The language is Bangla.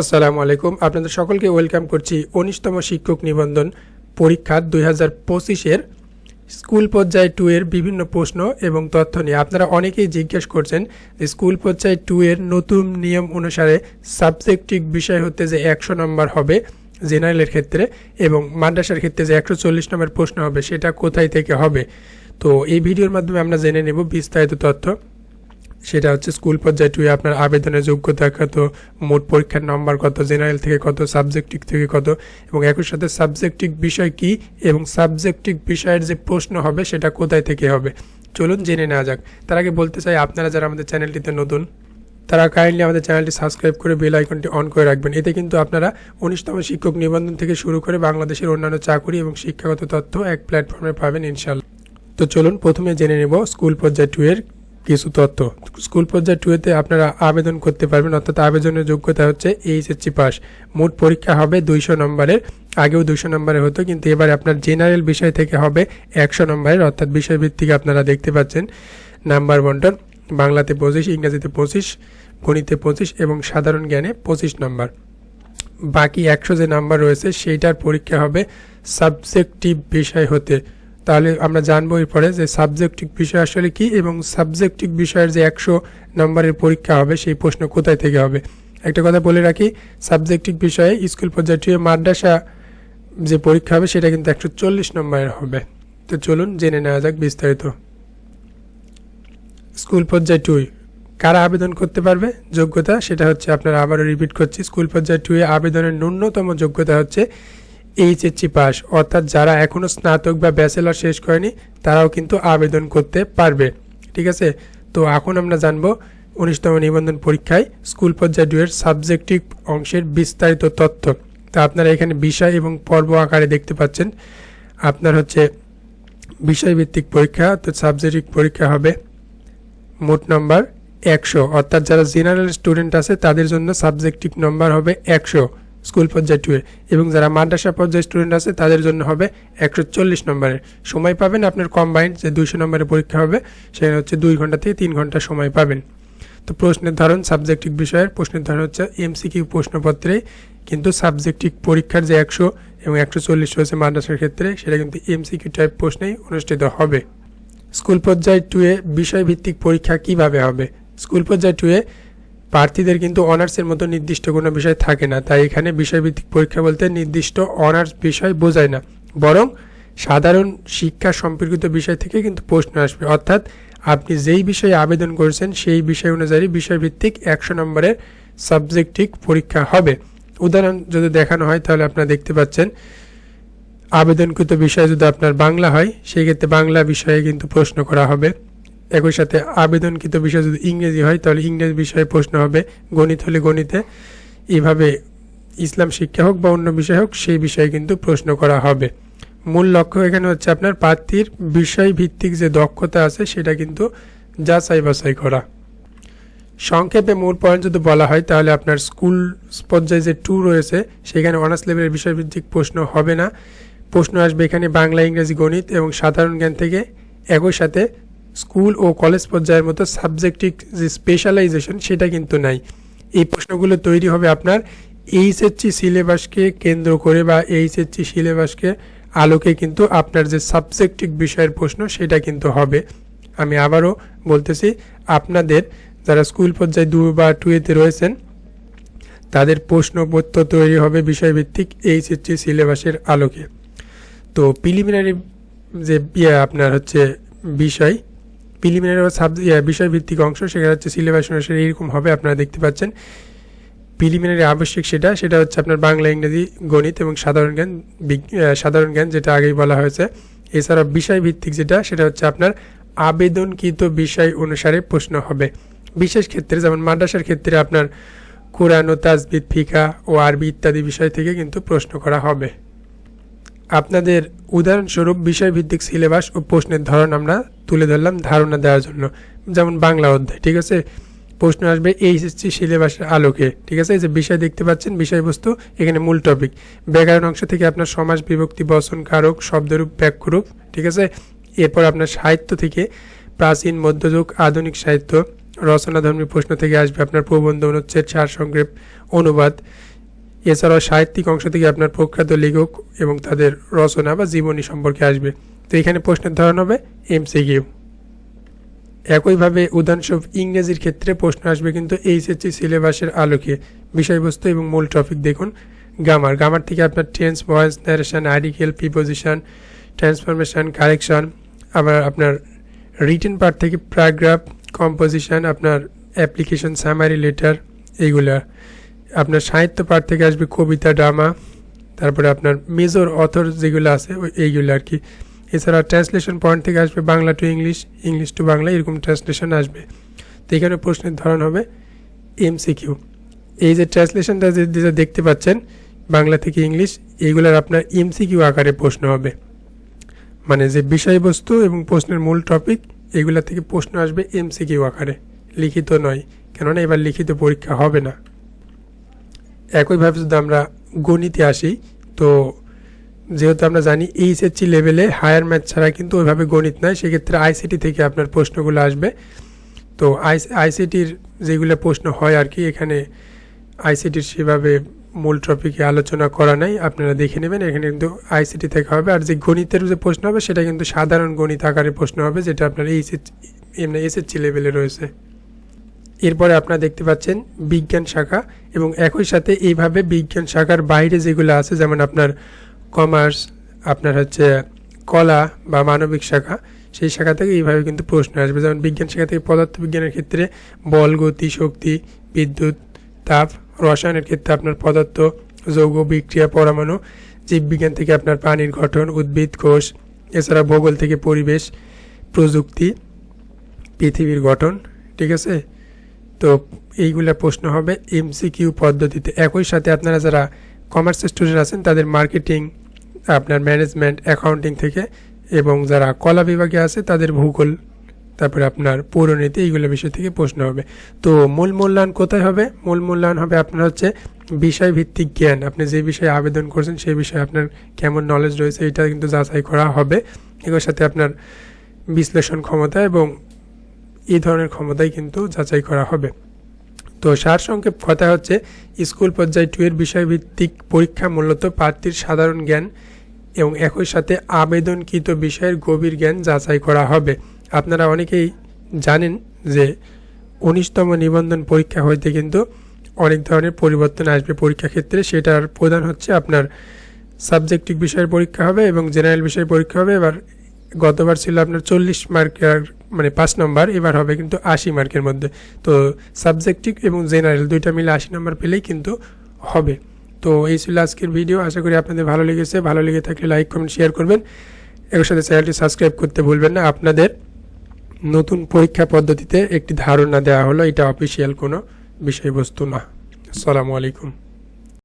আসসালামু আলাইকুম। আপনাদের সকলকে ওয়েলকাম করছি উনিশতম শিক্ষক নিবন্ধন পরীক্ষা দুই হাজার পঁচিশের স্কুল পর্যায়ে টু এর বিভিন্ন প্রশ্ন এবং তথ্য নিয়ে। আপনারা অনেকেই জিজ্ঞেস করছেন যে স্কুল পর্যায়ে টু এর নতুন নিয়ম অনুসারে সাবজেক্টিভ বিষয় হতে যে একশো নম্বর হবে জেনারেলের ক্ষেত্রে এবং মাদ্রাসার ক্ষেত্রে যে একশো চল্লিশ নম্বর প্রশ্ন হবে, সেটা কোথায় থেকে হবে? তো এই ভিডিওর মাধ্যমে আমরা জেনে নেব বিস্তারিত তথ্য। সেটা হচ্ছে স্কুল পর্যায়ে টুয়ে আপনার আবেদনের যোগ্যতা কত, মোট পরীক্ষার নম্বর কত জেনারেল থেকে কত সাবজেক্টিভ থেকে কত, এবং একই সাথে সাবজেক্টিভ বিষয় কি এবং সাবজেক্টিভ বিষয়ের যে প্রশ্ন হবে সেটা কোথায় থেকে হবে। চলুন জেনে নেওয়া যাক। তার আগে বলতে চাই, আপনারা যারা আমাদের চ্যানেলটিতে নতুন, তারা কাইন্ডলি আমাদের চ্যানেলটি সাবস্ক্রাইব করে বেল আইকনটি অন করে রাখবেন। এতে কিন্তু আপনারা উনিশতম শিক্ষক নিবন্ধন থেকে শুরু করে বাংলাদেশের অন্যান্য চাকুরি এবং শিক্ষাগত তথ্য এক প্ল্যাটফর্মে পাবেন ইনশাল্লাহ তো চলুন প্রথমে জেনে নেব স্কুল পর্যায়ে টু এর কিছু তথ্য। স্কুল পর্যায়ে টুয়েতে আপনারা আবেদন করতে পারবেন, অর্থাৎ আবেদনের যোগ্যতা হচ্ছে এইচএসসি পাস মোট পরীক্ষা হবে দুইশো নম্বরের, আগেও দুশো নম্বরের হতো, কিন্তু এবারে আপনার জেনারেল বিষয় থেকে হবে একশো নম্বরের, অর্থাৎ বিষয়ভিত্তিক আপনারা দেখতে পাচ্ছেন। নাম্বার বন্টন বাংলাতে পঁচিশ, ইংরাজিতে পঁচিশ, গণিতে পঁচিশ এবং সাধারণ জ্ঞানে পঁচিশ নম্বর। বাকি একশো যে নাম্বার রয়েছে, সেইটার পরীক্ষা হবে সাবজেক্টিভ বিষয় হতে। তাহলে আমরা জানব এরপরে যে সাবজেক্টিভ বিষয় আসলে কি এবং সাবজেক্টিভ বিষয়ের যে একশো নম্বরের পরীক্ষা হবে, সেই প্রশ্ন কোথায় থেকে হবে? একটা কথা বলে রাখি সাবজেক্টিভ বিষয়ে স্কুল পর্যায়ে মাদ্রাসা যে পরীক্ষা হবে, সেটা কিন্তু একশো চল্লিশ নম্বরের হবে। তো চলুন জেনে নেওয়া যাক বিস্তারিত। স্কুল পর্যায়ে টুই কারা আবেদন করতে পারবে? যোগ্যতা, সেটা হচ্ছে আপনারা আবারও রিপিট করছি, স্কুল পর্যায়ে টুয়ে আবেদনের ন্যূনতম যোগ্যতা হচ্ছে এইচএসসি পাস অর্থাৎ যারা এখনও স্নাতক বা ব্যাচেলর শেষ করেনি, তারাও কিন্তু আবেদন করতে পারবে, ঠিক আছে? তো এখন আমরা জানব উনিশতম নিবন্ধন পরীক্ষায় স্কুল পর্যায়ে ডুয়ের সাবজেক্টিভ অংশের বিস্তারিত তথ্য। তা আপনারা এখানে বিষয় এবং পর্ব আকারে দেখতে পাচ্ছেন। আপনার হচ্ছে বিষয়ভিত্তিক পরীক্ষা, তো সাবজেক্টিভ পরীক্ষা হবে মোট নাম্বার একশো, অর্থাৎ যারা জেনারেল স্টুডেন্ট আছে, তাদের জন্য সাবজেক্টিভ নম্বর হবে একশো। স্কুল পর্যায়ে টুয়ে এবং যারা মাদ্রাসা পর্যায়ে স্টুডেন্ট আছে, তাদের জন্য হবে একশো চল্লিশ নম্বরের। সময় পাবেন আপনার কম্বাইন্ড যে দুইশো নম্বরের পরীক্ষা হবে, সেখানে হচ্ছে দুই ঘণ্টা থেকে তিন ঘণ্টা সময় পাবেন। তো প্রশ্নের ধরন সাবজেক্টিভ বিষয়ের প্রশ্নের ধরন হচ্ছে এমসিকিউ প্রশ্নপত্রে, কিন্তু সাবজেক্টিভ পরীক্ষার যে একশো এবং একশো চল্লিশ রয়েছে মাদ্রাসার ক্ষেত্রে, সেটা কিন্তু এমসিকিউ টাইপ প্রশ্নেই অনুষ্ঠিত হবে। স্কুল পর্যায়ে টুয়ে বিষয়ভিত্তিক পরীক্ষা কীভাবে হবে? স্কুল পর্যায়ে টুয়ে প্রার্থীদের কিন্তু অনার্সের মতো নির্দিষ্ট কোনো বিষয় থাকে না। তাই এখানে বিষয়ভিত্তিক পরীক্ষা বলতে নির্দিষ্ট অনার্স বিষয় বোঝায় না। বরং সাধারণ শিক্ষা সম্পর্কিত বিষয় থেকে কিন্তু প্রশ্ন আসবে। অর্থাৎ আপনি যেই বিষয়ে আবেদন করেছেন, সেই বিষয় অনুযায়ী বিষয়ভিত্তিক একশো নম্বরের সাবজেক্টিভ পরীক্ষা হবে। উদাহরণ যদি দেখানো হয়, তাহলে আপনারা দেখতে পাচ্ছেন, আবেদনকৃত বিষয় যদি আপনার বাংলা হয়, সেই ক্ষেত্রে বাংলা বিষয়ে কিন্তু প্রশ্ন করা হবে। একই সাথে আবেদনকৃত বিষয় যদি ইংরেজি হয়, তাহলে ইংরেজি বিষয়ে প্রশ্ন হবে, গণিত হলে গণিতে। এভাবে ইসলাম শিক্ষা হোক বা অন্য বিষয় হোক, সেই বিষয়ে কিন্তু প্রশ্ন করা হবে। মূল লক্ষ্য এখানে হচ্ছে আপনার প্রার্থীর বিষয় ভিত্তিক যে দক্ষতা আছে, সেটা কিন্তু যাচাই বাছাই করা। সংক্ষেপে মূল পয়েন্ট যদি বলা হয়, তাহলে আপনার স্কুল পর্যায়ে যে টু রয়েছে, সেখানে অনার্স লেভেলের বিষয়ভিত্তিক প্রশ্ন হবে না। প্রশ্ন আসবে এখানে বাংলা, ইংরেজি, গণিত এবং সাধারণ জ্ঞান থেকে। একই সাথে স্কুল ও কলেজ পর্যায়ের মতো সাবজেক্টিভ যে স্পেশালাইজেশন সেটা কিন্তু নাই। এই প্রশ্নগুলো তৈরি হবে আপনার এইচএসসি সিলেবাসকে কেন্দ্র করে বা এইচএসসি সিলেবাসকে আলোকে কিন্তু আপনার যে সাবজেক্টিভ বিষয়ের প্রশ্ন সেটা কিন্তু হবে। আমি আবারও বলতেছি, আপনাদের যারা স্কুল পর্যায়ে দু বা টুয়েতে রয়েছেন, তাদের প্রশ্নপত্র তৈরি হবে বিষয়ভিত্তিক এইচএসসি সিলেবাসের আলোকে। তো প্রিলিমিনারি যে ইয়ে আপনার হচ্ছে বিষয় প্রিলিমিনারি বা সাব বিষয়ভিত্তিক অংশ, সেখানে হচ্ছে সিলেবাস অনুসারে এরকম হবে, আপনারা দেখতে পাচ্ছেন। প্রিলিমিনারি আবশ্যিক সেটা সেটা হচ্ছে আপনার বাংলা, ইংরেজি, গণিত এবং সাধারণ জ্ঞান সাধারণ জ্ঞান, যেটা আগেই বলা হয়েছে। এছাড়া বিষয়ভিত্তিক যেটা, সেটা হচ্ছে আপনার আবেদনকৃত বিষয় অনুসারে প্রশ্ন হবে। বিশেষ ক্ষেত্রে, যেমন মাদ্রাসার ক্ষেত্রে আপনার কোরআন ও তাজবিদ, ফিকা ও আরবি ইত্যাদি বিষয় থেকে কিন্তু প্রশ্ন করা হবে। আপনাদের উদাহরণস্বরূপ বিষয়ভিত্তিক সিলেবাস ও প্রশ্নের ধরন আমরা তুলে ধরলাম ধারণা দেওয়ার জন্য। যেমন বাংলা অধ্যায়, ঠিক আছে? প্রশ্ন আসবে এইচএসসি সিলেবাসের আলোকে, ঠিক আছে? এই যে বিষয় দেখতে পাচ্ছেন, বিষয়বস্তু, এখানে মূল টপিক ব্যাকরণ অংশ থেকে আপনার সমাজ বিভক্তি বসন কারক, শব্দরূপ ব্যাকরূপ ঠিক আছে? এরপর আপনার সাহিত্য থেকে প্রাচীন, মধ্যযুগ, আধুনিক সাহিত্য, রচনাধর্মী প্রশ্ন থেকে আসবে আপনার প্রবন্ধ অনুচ্ছেদ সার সংক্ষেপ অনুবাদ। এছাড়াও সাহিত্যিক অংশ থেকে আপনার প্রখ্যাত লেখক এবং তাদের রচনা বা জীবনী সম্পর্কে আসবে। তো এখানে প্রশ্নের ধরন হবে এমসিকিউ। একইভাবে উদাহরণস্বরূপ ইংরেজির ক্ষেত্রে প্রশ্ন আসবে কিন্তু এইচএসসি সিলেবাসের আলোকে। বিষয়বস্তু এবং মূল টপিক দেখুন। গামার গামার থেকে আপনার tense, voice narration article preposition transformation correction আবার আপনার রিটেন পার্ট থেকে প্যারাগ্রাফ কম্পোজিশন আপনার অ্যাপ্লিকেশন সামারি লেটার এইগুলা। আপনার সাহিত্য পাঠ থেকে আসবে কবিতা ড্রামা তারপরে আপনার মেজর অথর যেগুলো আছে এইগুলো আর কি। এছাড়া ট্রান্সলেশন পয়েন্ট থেকে আসবে Bangla to English English to Bangla, এরকম ট্রান্সলেশন আসবে। তো এখানে প্রশ্নের ধরন হবে এমসিকিউ এই যে ট্রান্সলেশনটা যেটা দেখতে পাচ্ছেন, বাংলা থেকে ইংলিশ এইগুলোর আপনার এমসিকিউ আকারে প্রশ্ন হবে। মানে যে বিষয়বস্তু এবং প্রশ্নের মূল টপিক এগুলা থেকে প্রশ্ন আসবে এমসিকিউ আকারে। লিখিত নয়, কেননা এবার লিখিত পরীক্ষা হবে না। একইভাবে যদি আমরা গণিতে আসি, তো যেহেতু আমরা জানি এইচএসসি লেভেলে হায়ার ম্যাথ ছাড়া কিন্তু ওইভাবে গণিত নয়, সেক্ষেত্রে আইসিটি থেকে আপনার প্রশ্নগুলো আসবে। তো আই আইসিটির যেগুলো প্রশ্ন হয় আর কি, এখানে আইসিটির সেভাবে মূল টপিকে আলোচনা করা নাই, আপনারা দেখে নেবেন, এখানে কিন্তু আইসিটি থেকে হবে। আর যে গণিতের যে প্রশ্ন হবে, সেটা কিন্তু সাধারণ গণিত আকারে প্রশ্ন হবে, যেটা আপনার এইচএস এমনি এসএসসি লেভেলে রয়েছে। এরপরে আপনারা দেখতে পাচ্ছেন বিজ্ঞান শাখা এবং একই সাথে এইভাবে বিজ্ঞান শাখার বাইরে যেগুলো আছে, যেমন আপনার কমার্স, আপনার হচ্ছে কলা বা মানবিক শাখা, সেই শাখা থেকে এইভাবে কিন্তু প্রশ্ন আসবে। যেমন বিজ্ঞান শাখা থেকে পদার্থবিজ্ঞানের ক্ষেত্রে বল, গতি, শক্তি, বিদ্যুৎ, তাপ, রসায়নের ক্ষেত্রে আপনার পদার্থ, যৌগ, বিক্রিয়া, পরমাণু, জীববিজ্ঞান থেকে আপনার পানির গঠন, উদ্ভিদ, কোষ, এছাড়া ভূগোল থেকে পরিবেশ, প্রযুক্তি, পৃথিবীর গঠন, ঠিক আছে? তো এইগুলা প্রশ্ন হবে এমসিকিউ পদ্ধতিতে। একই সাথে আপনারা যারা কমার্স স্টুডেন্ট আছেন, তাদের মার্কেটিং আপনার ম্যানেজমেন্ট অ্যাকাউন্টিং থেকে এবং যারা কলা বিভাগে আছে, তাদের ভূগোল, তারপরে আপনার পৌরনীতি, এইগুলো বিষয় থেকে প্রশ্ন হবে। তো মূল মূল্যায়ন কোথায় হবে? মূল মূল্যায়ন হবে আপনার হচ্ছে বিষয়ভিত্তিক জ্ঞান। আপনি যে বিষয়ে আবেদন করছেন, সেই বিষয়ে আপনার কেমন নলেজ রয়েছে, এটা কিন্তু যাচাই করা হবে। এগুলোর সাথে আপনার বিশ্লেষণ ক্ষমতা এবং এই ধরনের ক্ষমতাই কিন্তু যাচাই করা হবে। তো সারসংক্ষেপ কথা হচ্ছে, স্কুল পর্যায়ে টু এর বিষয়ভিত্তিক পরীক্ষা মূলত প্রার্থীর সাধারণ জ্ঞান এবং একই সাথে আবেদনকৃত বিষয়ের গভীর জ্ঞান যাচাই করা হবে। আপনারা অনেকেই জানেন যে উনিশতম নিবন্ধন পরীক্ষা হইতে কিন্তু অনেক ধরনের পরিবর্তন আসবে পরীক্ষা ক্ষেত্রে। সেটার প্রধান হচ্ছে আপনার সাবজেক্টিভ বিষয়ের পরীক্ষা হবে এবং জেনারেল বিষয়ের পরীক্ষা হবে। এবার গতবার ছিল আপনার চল্লিশ মার্কের মানে পাঁচ নম্বর, এবার হবে কিন্তু আশি মার্কের মধ্যে। তো সাবজেক্টিভ এবং জেনারেল দুইটা মিলে আশি নম্বর পেলেই কিন্তু হবে। তো এই ছিল আজকের ভিডিও আশা করি আপনাদের ভালো লেগেছে। ভালো লেগে থাকলে লাইক কমেন্ট শেয়ার করবেন। এর সাথে চ্যানেলটি সাবস্ক্রাইব করতে ভুলবেন না। আপনাদের নতুন পরীক্ষা পদ্ধতিতে একটি ধারণা দেওয়া হলো, এটা অফিসিয়াল কোনো বিষয়বস্তু না। আসসালামু আলাইকুম।